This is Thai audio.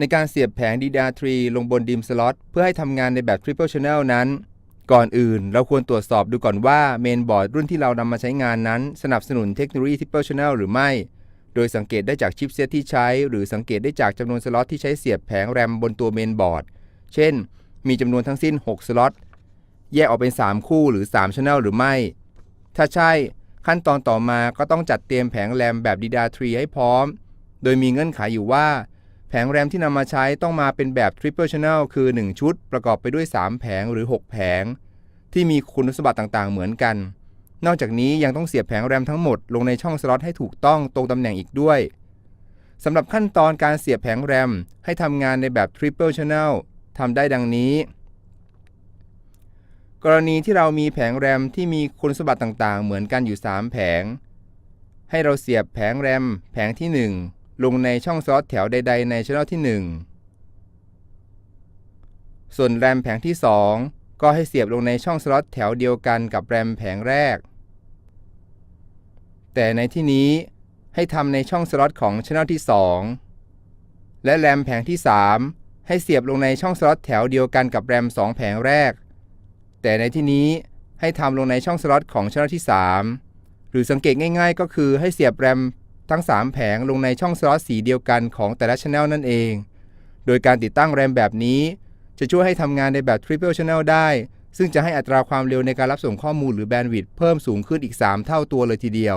ในการเสียบแผง DDR3 ลงบน DIMM slot เพื่อให้ทำงานในแบบ Triple Channel นั้น ก่อนอื่นเราควรตรวจสอบดูก่อนว่าเมนบอร์ดรุ่นที่เรานำมาใช้งานนั้น สนับสนุนเทคโนโลยี Triple Channel หรือไม่ โดยสังเกตได้จากชิปเซตที่ใช้ หรือสังเกตได้จากจำนวนสล็อตที่ใช้เสียบแผงแรมบนตัวเมนบอร์ด เช่น มีจำนวนทั้งสิ้น 6 สล็อต แยกออกเป็น 3 คู่หรือ3 Channel หรือไม่ ถ้าใช่ขั้นตอนต่อมาก็ต้องจัดเตรียมแผงแรมแบบ DDR3 ให้พร้อม โดยมีเงื่อนไขอยู่ว่า แผงแรมที่นำมาใช้ต้องมาเป็นแบบ Triple Channel คือ 1 ชุด ประกอบไปด้วย 3 แผงหรือ 6 แผง ที่มีคุณสมบัติต่างๆ เหมือนกัน นอกจากนี้ยังต้องเสียบแผงแรมทั้งหมดลงในช่องสล็อตให้ถูกต้องตรงตำแหน่งอีกด้วยสำหรับขั้นตอนการเสียบแผงแรมให้ทำงานในแบบ Triple Channel ทำได้ดังนี้ กรณีที่เรามีแผงแรมที่มีคุณสมบัติต่างๆ เหมือนกันอยู่ 3 แผง ให้เราเสียบแผงแรม แผงที่ 1 ลงในช่องสล็อตแถวใด ๆ ในช่องที่ 1 ส่วนแรมแผงที่ 2 ก็ให้เสียบลงในช่องสล็อตแถวเดียวกันกับแรมแผงแรก แต่ในที่นี้ให้ทำในช่องสล็อตของช่องที่ 2 และแรมแผงที่ 3 ให้เสียบลงในช่องสล็อตแถวเดียวกันกับแรม 2 แผงแรก แต่ในที่นี้ให้ทำลงในช่องสล็อตของช่องที่ 3 หรือสังเกตง่าย ๆ ก็คือให้เสียบแรม ทั้ง 3 แผงลงในช่องสล็อตสีเดียวกันของแต่ละช anel นั่นเอง โดยการติดตั้งแรมแบบนี้ จะช่วยให้ทำงานในแบบ Triple Channel ได้ ซึ่งจะให้อัตราความเร็วในการรับส่งข้อมูลหรือแบนด์วิดต์เพิ่มสูงขึ้นอีก 3 เท่าตัวเลยทีเดียว